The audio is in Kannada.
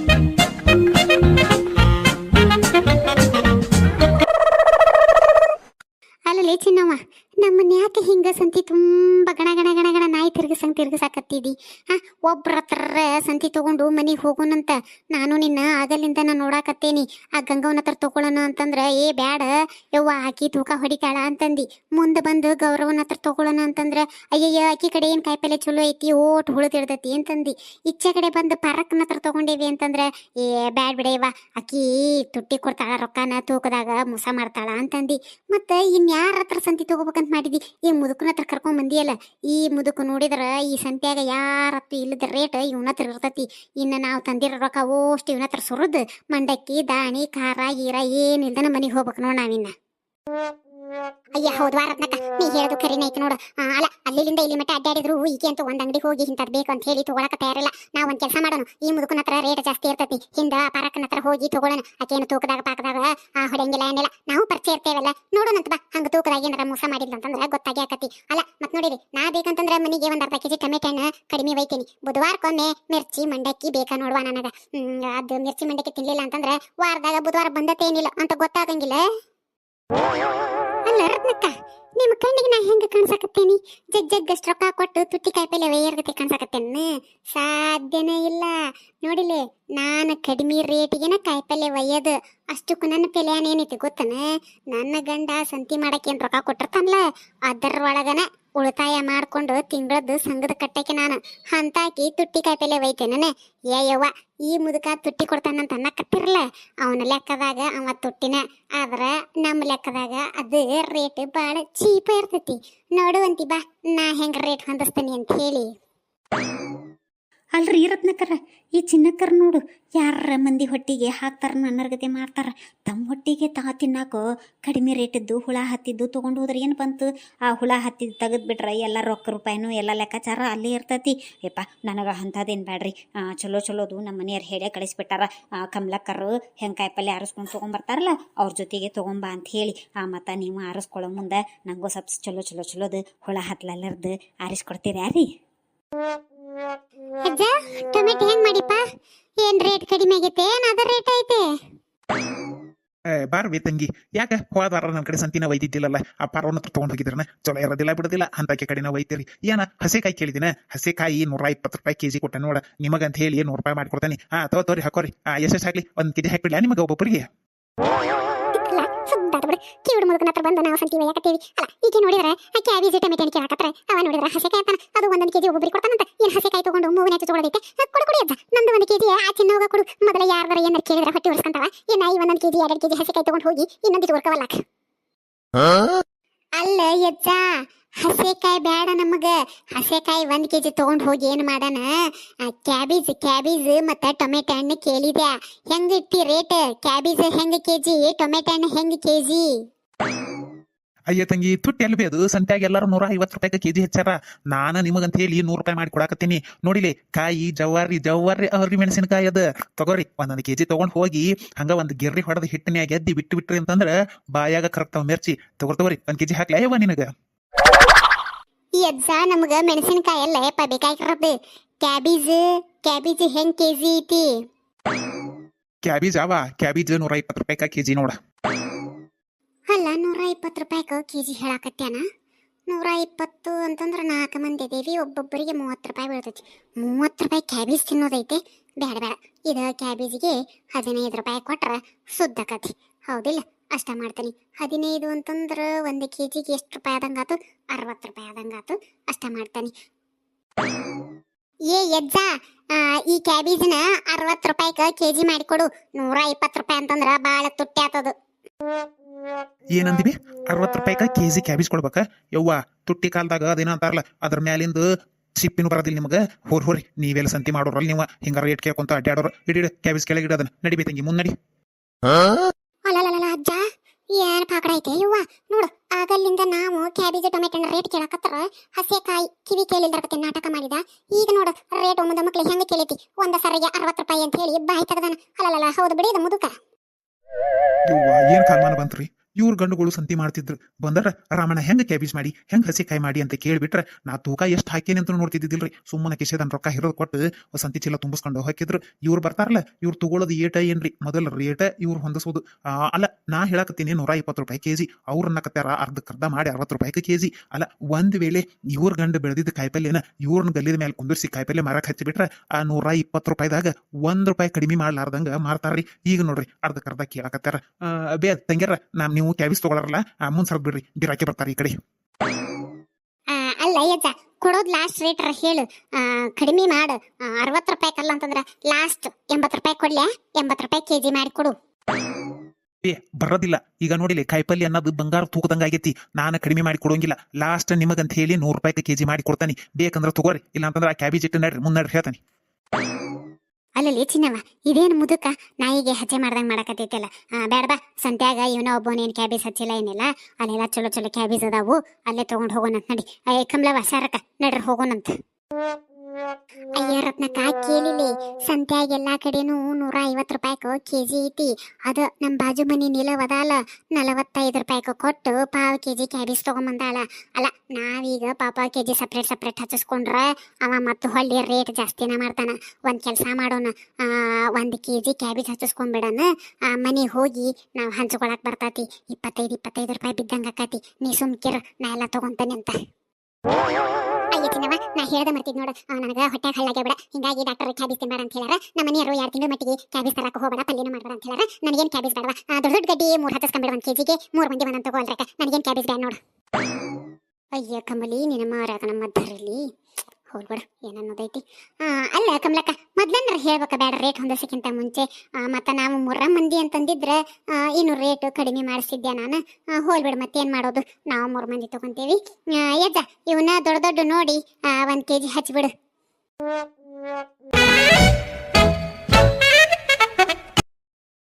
Thank you. ಅಲ್ಲಲೇ ಚಿನ್ನವ್ವ, ನಮ್ಮನ್ನ ಯಾಕೆ ಹಿಂಗ ಸಂತಿ ತುಂಬ ಗಣ ಗಣ ಗಣ ಗಣ ನಾಯಿ ತಿರ್ಗಿಸಂಗ್ ತಿರ್ಗಿಸಾಕತ್ತಿದಿ? ಹಾ, ಒಬ್ರ ಹತ್ರ ಸಂತಿ ತಗೊಂಡು ಮನೆಗೆ ಹೋಗೋಣಂತ ನಾನು ನಿನ್ನ ಆಗಲಿಂದ ನಾನು ನೋಡಾಕತ್ತೇನಿ. ಆ ಗಂಗವನ ಹತ್ರ ತಗೊಳ್ಳೋಣ ಅಂತಂದ್ರ, ಏ ಬ್ಯಾಡ, ಯವ್ವ ಆಕಿ ತೂಕ ಹೊಡಿತಾಳ ಅಂತಂದಿ. ಮುಂದೆ ಬಂದು ಗೌರವನ ಹತ್ರ ತಗೊಳ್ಳೋಣ ಅಂತಂದ್ರ, ಅಯ್ಯಯ್ಯ ಆಕಿ ಕಡೆ ಏನು ಕಾಯಿಪಲ್ಲೆ ಚಲೋ ಐತಿ ಓಟ್ ಹುಳಿದಿರ್ತೈತಿ ಅಂತಂದಿ. ಇಚ್ಛೆ ಕಡೆ ಬಂದು ಪರಕ್ನ ಹತ್ರ ತಗೊಂಡೇವಿ ಅಂತಂದ್ರ, ಏ ಬ್ಯಾಡ್ ಬಿಡೇವ ಆಕಿ ತುಟ್ಟಿ ಕೊಡ್ತಾಳ ರೊಕ್ಕನ ತೂಕದಾಗ ಮೋಸ ಮಾಡ್ತಾಳ ಅಂತಂದಿ. ಮತ್ತೆ ಇನ್ಯಾರ ಹತ್ರ ಸಂತಿ ತಗೋಬೇಕಂತ ಮಾಡಿದಿ? ಈ ಮುದುಕನ ಹತ್ರ ಕರ್ಕೊಂಡ್ ಬಂದಿಯಲ್ಲ? ಈ ಮುದುಕ ನೋಡಿದ್ರ, ಈ ಸಂತ್ಯಾಗ ಯಾರ ಹತ್ರ ಇಲ್ಲದ ರೇಟ್ ಇವನ ಹತ್ರ ಇರ್ತತಿ. ಇನ್ನು ನಾವು ತಂದಿರೋ ರೊಕ್ಕ ಓಷ್ಟು ಇವನ ಹತ್ರ ಸುರಿದು, ಮಂಡಕ್ಕಿ, ದಾಣಿ, ಖಾರ, ಗೀರ ಏನಿಲ್ದನ ಮನೆಗೆ ಹೋಗ್ಬೇಕು ನೋಡ್ ನಾವಿನ್ನ. ಅಯ್ಯ ಹೌದು ರತ್ನಕ್ಕ ನೀ ಹೇಳೋದು ಕರಿನ ಐತಿ ನೋಡು. ಅಲ್ಲ ಅಲ್ಲಿಂದ ಇಲ್ಲಿ ಮಟ್ಟ ಅಡ್ಡಾಡಿದ್ರು ಈಕೆ ಅಂತ ಒಂದ್ ಅಂಗಡಿ ಹೋಗಿ ಹಿಂತದ್ ಬೇಕು ಅಂತ ಹೇಳಿ ತಗೊಳಕ ತಯಾರಿಲ್ಲ. ನಾವ್ ಒಂದ್ ಕೆಲಸ ಮಾಡೋಣ. ಈ ಮುದುಕನ ಹತ್ರ ರೇಟ್ ಜಾಸ್ತಿ ಇರ್ತತಿ. ಹಿಂದ ಪರಕ್ಕನ ಹತ್ರ ಹೋಗಿ ತಗೊಳ್ಳೋಣ ಆಕೇನು ತೂಕದಾಗ ಪಾಕದಾಗ ಆ, ಹೊಡೆಯಂಗಿಲ್ಲ ಏನಿಲ್ಲ. ನಾವು ಪರಿಚಯ ಇರ್ತೇವಲ್ಲ. ನೋಡೋಣಂತ ಬಾ. ಹಂಗ ತೂಕದಾಗ ಏನಾರ ಮೋಸ ಮಾಡಿಲ್ಲ ಅಂತಂದ್ರ ಗೊತ್ತಾಗಿ ಆಕತಿ ಅಲ್ಲ ಮತ್ ನೋಡಿರಿ ನಾ ಬೇಕಂತಂದ್ರ ಮನಿಗೆ ಒಂದ್ ಅರ್ಧ ಕೆಜಿ ಟೊಮೆಟೊ ಹಣ್ಣು ಕಡಿಮೆ ಒಯ್ತೀನಿ. ಬುಧವಾರಕ್ಕೊಮ್ಮೆ ಮಿರ್ಚಿ ಮಂಡಕ್ಕಿ ಬೇಕಾ ನೋಡುವ ನನಗ. ಹ್ಮ್, ಅದು ಮಿರ್ಚಿ ಮಂಡಕ್ಕಿ ತಿನ್ಲಿಲ್ಲ ಅಂತಂದ್ರ ವಾರದಾಗ ಬುಧವಾರ ಬಂದತೇನಿಲ್ಲ ಅಂತ ಗೊತ್ತಾಗಂಗಿಲ್ಲ. ಅಲ್ಲ, ರತ್ನಕ್ಕ, ನಿಮ್ಮ ಕಣ್ಣಿಗೆ ನಾ ಹೆಂಗ ಕಾಣ್ಸಕತ್ತೇನಿ? ಜಗ್ ಜಗ್ಗಷ್ಟು ರೊಕ್ಕ ಕೊಟ್ಟು ತುಟ್ಟಿ ಕಾಯಿಪಲ್ಲೆ ವೈಯರ್ಗತೆ ಕಾಣ್ಸಕತ್ತೇನ? ಸಾಧ್ಯನೇ ಇಲ್ಲ. ನೋಡಿಲೆ, ನಾನು ಕಡಿಮೆ ರೇಟಿಗೆನ ಕಾಯಿಪಲ್ಲೆ ಒಯ್ಯೋದು ಅಷ್ಟಕ್ಕೂ ನನ್ನ ಪೆಲೆಯನ್ ಗೊತ್ತನ? ನನ್ನ ಗಂಡ ಸಂತಿ ಮಾಡಕ್ಕೆ ಏನ್ ರೊಕ್ಕ ಕೊಟ್ಟಿರ್ತಾನಲ್ಲ ಅದರೊಳಗನ ಉಳಿತಾಯ ಮಾಡ್ಕೊಂಡು ತಿಂಗಳದ್ದು ಸಂಘದ ಕಟ್ಟಕ್ಕೆ ನಾನು. ಹಂತಾಕಿ ತುಟ್ಟಿ ಕಾಯಿಪಲ್ಲೆ ಒಯ್ತೇನೆ ಯವ್ವ, ಈ ಮುದುಕ ತುಟ್ಟಿ ಕೊಡ್ತಾನಂತ ಅನ್ನಕತ್ತಿರಲ್ಲ ಅವನ ಲೆಕ್ಕದಾಗ ಅವ ತುಟ್ಟಿನ, ಆದ್ರೆ ನಮ್ಮ ಲೆಕ್ಕದಾಗ ಅದು ರೇಟ್ ಭಾಳ ಚೀಪ ಇರ್ತೈತಿ. ನೋಡುವಂತಿ ಬಾ ನಾ ಹೆಂಗೆ ರೇಟ್ ಹೊಂದಿಸ್ತೀನಿ ಅಂತ ಹೇಳಿ. ಅಲ್ರಿ ರತ್ನಕರ ಈ ಚಿನ್ನಕ್ಕರ್ ನೋಡು ಯಾರ ಮಂದಿ ಹೊಟ್ಟಿಗೆ ಹಾಕ್ತಾರ ನನ್ನರ್ಗತೆ ಮಾಡ್ತಾರ. ತಮ್ಮ ಹೊಟ್ಟಿಗೆ ತಾ ತಿನ್ನಾಕೋ ಕಡಿಮೆ ರೇಟಿದ್ದು ಹುಳ ಹತ್ತಿದ್ದು ತೊಗೊಂಡು ಹೋದ್ರೆ ಏನು ಬಂತು? ಆ ಹುಳ ಹತ್ತಿದ್ದು ತೆಗೆದು ಬಿಟ್ರೆ ಎಲ್ಲ ರೊಕ್ಕ ರೂಪಾಯಿನೂ ಎಲ್ಲ ಲೆಕ್ಕಾಚಾರ ಅಲ್ಲೇ ಇರ್ತೈತಿ. ಯಪ್ಪ ನನಗೆ ಅಂಥದ್ದೇನು ಬೇಡ್ರಿ ಆ, ಚಲೋ ಚಲೋದು ನಮ್ಮ ಮನೆಯವ್ರು ಹೇಳೇ ಕಳಿಸ್ಬಿಟ್ಟಾರ. ಕಮಲಕ್ಕರು ಹೆಂಗೆ ಕಾಯಿಪಲ್ಲೆ ಆರಿಸ್ಕೊಂಡು ತೊಗೊಂಬರ್ತಾರಲ್ಲ ಅವ್ರ ಜೊತೆಗೆ ತೊಗೊಂಬ ಅಂತ ಹೇಳಿ. ಆ ಮತ್ತು ನೀವು ಆರಿಸ್ಕೊಳ್ಳೋ ಮುಂದೆ ನನಗೂ ಸ್ವಲ್ಪ ಚಲೋ ಚಲೋ ಚಲೋದು ಹುಳ ಹತ್ಲಲ್ಲರ್ದು ಆರಿಸ್ಕೊಡ್ತೀರಾ ರೀ ಅಜ್ಜ, ಟೊಮೆಟೊ ಹೆಂಗ್ ಮಾಡಿಪ್ಪ? ಏನ್ ರೇಟ್ ಕಡಿಮೆ ಆಗೈತೆ? ಏನ್ ರೇಟ್ ಐತೆ? ಬಾರ್ವಿ ತಂಗಿ, ಯಾಕ ಹೋದ ವಾರ ನನ್ನ ಕಡೆ ಸಂತಿನ ಒಯ್ದಿದ್ದಿಲ್ಲಲ್ಲ? ಆ ಪಾರವನ್ನ ಹತ್ರ ತೊಗೊಂಡು ಹೋಗಿದ್ರನ? ಚಲೋ ಇರೋದಿಲ್ಲ ಬಿಡೋದಿಲ್ಲ ಅಂತಕ್ಕೆ ಕಡೆನ ಒಯ್ತೀರಿ. ಏನ, ಹಸೆಕಾಯಿ ಕೇಳಿದಿನ? ಹಸೆಕಾಯಿ ನೂರ ಇಪ್ಪತ್ತು ರೂಪಾಯಿ ಕೆಜಿ ಕೊಟ್ಟ, ನೋಡ. ನಿಮಗಂತ ಹೇಳಿ ನೂರು ರೂಪಾಯಿ ಮಾಡ್ಕೊಡ್ತಾನೆ. ಹಾ ತೋ ತೋರಿ, ಹಾಕೋರಿ. ಆ ಯಶಸ್ ಹಾಕ್ಲಿ ಒಂದು ಕೆಜಿ ಹಾಕ್ಬಿಡ್ಲಾ ನಿಮಗೆ ಒಬ್ಬೊಬ್ಬರಿಗೆ? ಬಿಡು ಕಿವಿಡು ಮುದುಕನ ಹತ್ರ ಬಂದು ನಾವು ಸಂತಿ ಯಾಕತ್ತೀವಿ? ಅಲ್ಲ ಈಕೆ ನೋಡಿದ್ರೆ ಆ ಕ್ಯಾಬೇಜ್ ಟೊಮೆಟೊ ಹಣ್ಣು ಕೇಳಾಕತ್ತಾರೆ ಅವ ನೋಡಿದ್ರೆ ಹಸೆಕಾಯಿ ಅಂತಾನ. ಅದು ಒಂದೊಂದು ಕೆಜಿ ಒಬ್ಬೊಬ್ಬರಿಗೆ ಕೊಡ್ತಾನಂತ. ಏನು ಹಸೆಕಾಯಿ ತಗೊಂಡು ತಗೊಳ್ಳೋದೈತೆ ಅದ್ ಕೊಡು ಕೊಡಿ ಅಜ್ಜ ನಂದು ಒಂದು ಕೆಜಿ ಆ ಚಿನ್ನ ಹೋಗ ಕೊಡು. ಮೊದಲ ಯಾರ್ದಾರ ಏನಾರು ಕೇಳಿದ್ರೆ ಹೊಟ್ಟೆ ಹೊಡ್ಸ್ಕೊಂತಾವ ಏನ ಈ ಒಂದೊಂದು ಕೆಜಿ ಎರಡು ಕೆಜಿ ಹಸೆಕಾಯಿ ತಗೊಂಡು ಹೋಗಿ ಇನ್ನೊಂದು ಇಟ್ಕೊಳ್ಕವಲ್ಲ ಅಲ್ಲ ಯಜ್ಜ ಹಸೆಕಾಯಿ ಬೇಡ ನಮಗ. ಹಸೆಕಾಯಿ ಒಂದ್ ಕೆಜಿ ತಗೊಂಡ್ ಹೋಗಿ ಏನ್ ಮಾಡಣ? ಕ್ಯಾಬೇಜ್ ಕ್ಯಾಬೇಜ್ ಮತ್ತ ಟೊಮೆಟೊ ಹಣ್ಣು ಕೇಳಿದ್ಯಾ? ಹೆಂಗ್ ಇಟ್ಟಿ ರೇಟ್? ಕ್ಯಾಬೇಜ್ ಹೆಂಗ್ ಕೆಜಿ? ಟೊಮೆಟೊ ಹಣ್ಣು ಹೆಂಗ್ ಕೆಜಿ? ಅಯ್ಯ ತಂಗಿ, ತುಟ್ಟಿ ಎಲ್ಲಿ ಅದು? ಸಂತ್ಯಾಗ ಎಲ್ಲರೂ ನೂರ ಐವತ್ತು ರೂಪಾಯಿ ಕೆಜಿ ಹೆಚ್ಚಾರ. ನಾನು ನಿಮಗಂತ ಹೇಳಿ ನೂರು ರೂಪಾಯಿ ಮಾಡಿ ಕೊಡಾಕತ್ತೀನಿ. ನೋಡಿಲಿ, ಕಾಯಿ ಜವಾರಿ ಜವಾರಿ ಅವ್ರಿಗೆ ಮೆಣಸಿನಕಾಯಿ ಅದ. ತಗೋರಿ, ಒಂದೊಂದು ಕೆಜಿ ತಗೊಂಡ್ ಹೋಗಿ ಹಂಗ ಒಂದು ಗೆರ್ರಿ ಹೊಡೆದ ಹಿಟ್ಟಿನ್ಯಾಗ ಎದ್ದಿ ಬಿಟ್ಟು ಬಿಟ್ರಿ ಅಂತಂದ್ರ ಬಾಯಾಗ ಕರಕ್ತಾವ ಮಿರ್ಚಿ. ತಗೋರ್, ತಗೋರಿ, ಒಂದ್ ಕೆಜಿ ಹಾಕ್ಲಾ ಯವ್ವ ನಿನಗ? ಈ ಅಜ್ಜ ನಮಗೆ ಮೆಣಸಿನಕಾಯಿ ಎಲ್ಲ ಯಪ್ಪ ಬೇಕಾಗಿರೋದು ಕ್ಯಾಬೇಜ್ ಕ್ಯಾಬೇಜ್ ಹೆಂಗ್ ಕೆಜಿ ಐತಿ? ಕ್ಯಾಬೀಜ್ ಅವ ಕ್ಯಾಬೀಜ್ ನೂರ ಇಪ್ಪತ್ತು ರೂಪಾಯಿಕ ಕೆಜಿ ನೋಡ. ಅಲ್ಲ ನೂರ ಇಪ್ಪತ್ತು ರೂಪಾಯಿಗೆ ಕೆಜಿ ಹೇಳಾಕತ್ಯಾನ? ನೂರ ಇಪ್ಪತ್ತು ಅಂತಂದ್ರೆ ನಾಲ್ಕು ಮಂದಿ ಅದೇವಿ ಒಬ್ಬೊಬ್ಬರಿಗೆ ಮೂವತ್ತು ರೂಪಾಯಿ ಬೀಳ್ತೈತಿ. ಮೂವತ್ತು ರೂಪಾಯಿ ಕ್ಯಾಬೇಜ್ ತಿನ್ನೋದೈತೆ? ಬೇಡ ಬೇಡ ಇದು ಕ್ಯಾಬೇಜಿಗೆ ಹದಿನೈದು ರೂಪಾಯಿ ಕೊಟ್ರೆ ಸುದ್ದಕತಿ ಹೌದಿಲ್ಲ? ಅಷ್ಟ ಮಾಡ್ತೀನಿ. ಹದಿನೈದು ಅಂತಂದ್ರೆ ಒಂದು ಕೆ ಜಿಗೆ ಎಷ್ಟು ರೂಪಾಯಿ ಆದಂಗಾತು ಅರವತ್ತು ರೂಪಾಯಿ ಆದಂಗಾತು ಅಷ್ಟ ಮಾಡ್ತೀನಿ. ಏ ಯಜ್ಜ ಆ, ಈ ಕ್ಯಾಬೇಜ್ನ ಅರವತ್ತು ರೂಪಾಯಿಗೆ ಕೆ ಜಿ ಮಾಡಿಕೊಡು ನೂರ ಇಪ್ಪತ್ತು ರೂಪಾಯಿ ಅಂತಂದ್ರೆ ಭಾಳ ತುಟ್ಟಿ ಆತದು. ಏನಂದಿವಿ? ಅರವತ್ತು ರೂಪಾಯಿಕ ಕೆಜಿ ಕ್ಯಾಬೇಜ್ ಕೊಡ್ಬೇಕ? ಯವ್ವ ತುಟ್ಟಿ ಕಾಲದಾಗ ಅದೇನಂತಾರಲ್ಲ ಅದ್ರ ಮ್ಯಾಲಿಂದ ಸಿಪ್ಪಿನೂ ಬರೋದಿಲ್ಲ ನಿಮಗೆ? ಹೋರ್ ಹೋರಿ ನೀವೆಲ್ಲ ಸಂತಿ ಮಾಡೋರಲ್ಲ ನೀವು. ಹಿಂಗಾರ ರೇಟ್ ಕೇಳ್ಕೊಂತ ಅಡ್ಡಾಡೋರು ಇಡಿ ಕ್ಯಾಬೇಜ್ ಕೆಳಗೆ ಇಡೋದನ್ನ ನಡಿಬೇ ತಂಗಿ ಮುನ್ನಡಿ ಏನ್ ಪಾಕಡ ಐತೆ ಇವ್ವ ನೋಡು, ಆಗಲ್ಲಿಂದ ನಾವು ಕ್ಯಾಬೇಜ್ ಟೊಮೆಟೊ ರೇಟ್ ಕೇಳಕತ್ತಾರ ಹಸೆಕಾಯಿ, ಕಿವಿ ಕೇಳಿಲ್ದರ್ಕತ್ತೆ ನಾಟಕ ಮಾಡಿದ. ಈಗ ನೋಡು ರೇಟ್ ಒಮ್ಮದ ಮಕ್ಳು ಹೆಂಗ ಕೇಳೈತಿ? ಒಂದ ಸರಿಗೆ ಅರವತ್ತು ರೂಪಾಯಿ ಅಂತ ಹೇಳಿ ಬಾಯಿ ತೆಗದಾನ. ಅಲ್ಲಲ್ಲ ಹೌದು ಬಿಡಿ, ಇದು ಮುದುಕ. ಏನ್ ಕಾಲಮಾನ ಬಂತ್ರಿ? ಇವ್ರ ಗಂಡುಗಳು ಸಂತಿ ಮಾಡ್ತಿದ್ರು. ಬಂದರ, ರಾಮಣ್ಣ, ಹೆಂಗ್ ಕ್ಯಾಬೇಜ್ ಮಾಡಿ? ಹೆಂಗ್ ಹಸಿಕಾಯಿ ಮಾಡಿ? ಅಂತ ಕೇಳಿಬಿಟ್ರೆ, ನಾ ತೂಕ ಎಷ್ಟು ಹಾಕೇನಿ ಅಂತ ನೋಡ್ತಿದ್ದಿಲ್ರಿ ಸುಮ್ಮನೆ ಕಿಸೆದನ್ ರೊಕ್ಕ ಹಿರೋದು ಕೊಟ್ಟು ಸಂತಿ ಚೀಲ ತುಂಬಿಸ್ಕೊಂಡು ಹಾಕಿದ್ರು ಇವ್ರು ಬರ್ತಾರಲ್ಲ, ಇವ್ರು ತಗೊಳ್ಳೋದು ಏಟ ಏನ್ರಿ? ಮೊದಲ ರೇಟ ಇವ್ರು ಹೊಂದಿಸೋದು. ಅಲ್ಲ, ನಾ ಹೇಳಕತ್ತೀನಿ ನೂರ ಇಪ್ಪತ್ತು ರೂಪಾಯಿ ಕೆಜಿ. ಅವ್ರನ್ನ ಕತ್ತಾರ ಅರ್ಧಕ್ಕರ್ಧ ಮಾಡಿ ಅರವತ್ತು ರೂಪಾಯಿಗೆ ಕೆಜಿ. ಅಲ್ಲ, ಒಂದ್ ವೇಳೆ ಇವ್ರ ಗಂಡು ಬೆಳೆದಿದ್ದ ಕಾಯಿಪಲ್ಯನ ಇವ್ರನ್ನ ಗಲ್ಲಿದ ಮೇಲೆ ಕುಂದಿರ್ಸಿ ಕಾಯಿಪಲ್ಯ ಮಾರಕ್ ಹಚ್ಚಿಬಿಟ್ರೆ, ಆ ನೂರ ಇಪ್ಪತ್ತು ರೂಪಾಯಿದಾಗ ಒಂದ್ ರೂಪಾಯಿ ಕಡಿಮೆ ಮಾಡ್ಲಾರ್ದಂಗ ಮಾರ್ತಾರ್ರಿ. ಈಗ ನೋಡ್ರಿ ಅರ್ಧಕ್ಕರ್ಧ ಕೇಳಕತ್ತಾರ. ಬೇ ತಂಗ್ಯಾರ ನಾ ನೀವು ಕ್ಯಾಬಿಸ್ ತಗೊಳಾರಲ್ಲ ಮುಂದ್ ಸರ್ ಬಿಡ್ರಿ ಗಿರಾಕಿ ಬರ್ತಾರೆ ಈ ಕಡೆ. ಆ, ಅಲ್ಲ ಯಜ್ಜ ಕೊಡೋದು ಲಾಸ್ಟ್ ರೇಟ್ ಹೇಳು. ಕಡಿಮೆ ಮಾಡು. ಅರವತ್ತು ರೂಪಾಯಿ ಕಲ್ಲ ಅಂತಂದ್ರ ಲಾಸ್ಟ್ ಎಂಬತ್ತು ರೂಪಾಯಿ ಕೊಡ್ಲೆ ಎಂಬತ್ತು ರೂಪಾಯಿ ಕೆಜಿ ಮಾಡಿ ಕೊಡು. ಏ ಬರೋದಿಲ್ಲ. ಈಗ ನೋಡಿಲಿ ಕಾಯಿಪಲ್ಯ ಅನ್ನೋದು ಬಂಗಾರ ತೂಕದಂಗ ಆಗೈತಿ. ನಾನು ಕಡಿಮೆ ಮಾಡಿ ಕೊಡೋಂಗಿಲ್ಲ. ಲಾಸ್ಟ್ ನಿಮಗಂತ ಹೇಳಿ ನೂರು ರೂಪಾಯಿ ಕೆಜಿ ಮಾಡಿ ಕೊಡ್ತಾನೆ. ಬೇಕಂದ್ರೆ ತಗೋರಿ. ಇಲ್ಲ ಅಂತಂದ್ರೆ ಆ ಕ್ಯಾಬೇಜ್ ಇಟ್ಟು ನಡ್ರಿ ಮುಂದೆ ನಡ್ರಿ ಹೇಳ್ತಾನೆ. ಅಲ್ಲಲ್ಲಿ ಚಿನ್ನವ ಇದೇನು ಮುದುಕ? ನಾಯಿಗೆ ಹಚ್ಚೆ ಮಾಡ್ದಂಗೆ ಮಾಡಕತ್ತೈತಲ್ಲ. ಆ, ಬ್ಯಾಡ ಬಾ. ಸಂತ್ಯಾಗ ಇವನ ಒಬ್ಬನೇನು ಕ್ಯಾಬೇಜ್ ಹಚ್ಚಿಲ್ಲ ಏನಿಲ್ಲ. ಅಲ್ಲೆಲ್ಲ ಚಲೋ ಚಲೋ ಕ್ಯಾಬೇಜ್ ಅದಾವು. ಅಲ್ಲೇ ತೊಗೊಂಡು ಹೋಗೋಣಂತ ನಡಿ. ಏ ಕಮ್ಲವ ಶಾರಕ ನಡ್ರಿ ಹೋಗೋಣಂತ. ಅಯ್ಯ ರತ್ನಕ್ಕ ಕೇಳಿಲಿ. ಸಂತ್ಯಾಗ ಎಲ್ಲಾ ಕಡೆನೂ ನೂರ ಐವತ್ತು ರೂಪಾಯಿಕ ಕೆಜಿ ಐತಿ. ಅದ ನಮ್ ಬಾಜು ಮನಿ ನಿಲವದಾಲ. ನಲವತ್ತೈದು ರೂಪಾಯಿಕ ಕೊಟ್ಟು ಪಾವ್ ಕೆಜಿ ಕ್ಯಾಬೇಜ್ ತಗೊಂಬಂದಾಳ. ಅಲ್ಲ ನಾವೀಗ ಪಾಪ ಕೆಜಿ ಸಪ್ರೇಟ್ ಸಪ್ರೇಟ್ ಹಚ್ಚಿಸ್ಕೊಂಡ್ರ ಅವ ಮತ್ತು ಹೊಳ್ಳಿ ರೇಟ್ ಜಾಸ್ತಿನ ಮಾಡ್ತಾನ. ಒಂದ್ ಕೆಲಸ ಮಾಡೋಣ ಆ, ಒಂದ್ ಕೆ ಜಿ ಕ್ಯಾಬೇಜ್ ಆ ಮನೆಗೆ ಹೋಗಿ ನಾವು ಹಂಚ್ಕೊಳಕ್ ಬರ್ತೈತಿ. ಇಪ್ಪತ್ತೈದು ಇಪ್ಪತ್ತೈದು ರೂಪಾಯಿ ಬಿದ್ದಂಗ ಆಕತಿ. ನೀ ಸುಮ್ಕಿರ ನಾ ಎಲ್ಲ ತಗೊಂತಾನೆ ಅಂತ. ಅಯ್ಯ ಚಿನ್ನವ ನಾ ಹೇಳ್ದ ಮರ್ತಿದ್ ನೋಡು. ನನಗ ಹೊಟ್ಟೆ ಹಳ್ಳಾಗೆ ಬಿಡ ಹಿಂಗಾಗಿ ಡಾಕ್ಟರ್ ಕ್ಯಾಬೇಜ್ ತಿನ್ಬೇಡ ಅಂತ ಹೇಳಾರ ನಮ್ಮ ಮನೆಯವರು ಎರಡು ತಿಂಗಳ ಮಟ್ಟಿಗೆ ಕ್ಯಾಬೇಜ್ ತರಕ ಹೋಗಬೇಡ, ಪಲ್ಯನ ಮಾಡಬೇಡ ಅಂತ ಹೇಳಾರ ನನಗೇನು ಕ್ಯಾಬೇಜ್ ಬೇಡವಾ ದೊಡ್ಡ ದೊಡ್ಡ ಗಡ್ಡಿ ಮೂರ್ ಹತ್ತಿಸ್ಕೊಂಡ್ಬಿಡ ಒಂದು ಕೆಜಿಗೆ. ಮೂರು ಮಂದಿ ಒಂದೊಂದು ತಗೋಲ್ರಕ ನನಗೇನು ಕ್ಯಾಬೇಜ್ ಬೇಡ ನೋಡು. ಅಯ್ಯ ಕಮಲಿ, ನಿನ್ನ ಮಾರಾಗ ನಮ್ಮ ಧರಲಿ ಹೋಗ್ಬಿಡ ಏನನ್ನೋದೈತಿ ಅಲ್ಲ ಕಮಲಕ್ಕ ಮೊದ್ಲಂದ್ರೆ ಹೇಳ್ಬೇಕ ಬೇಡ ರೇಟ್ ಹೊಂದಿಸಕ್ಕಿಂತ ಮುಂಚೆ. ಮತ್ತ ನಾವು ಮೂರ ಮಂದಿ ಅಂತಂದಿದ್ರೆ ಇನ್ನು ರೇಟ್ ಕಡಿಮೆ ಮಾಡಿಸಿದ್ದೆ ನಾನು? ಆ, ಮತ್ತೇನು ಮಾಡೋದು? ನಾವು ಮೂರ್ ಮಂದಿ ತಗೊಂತೇವಿ. ಯಜ್ಜ ಇವನ್ನ ದೊಡ್ಡ ದೊಡ್ಡ ನೋಡಿ ಒಂದ್ ಕೆಜಿ ಹಚ್ಬಿಡು.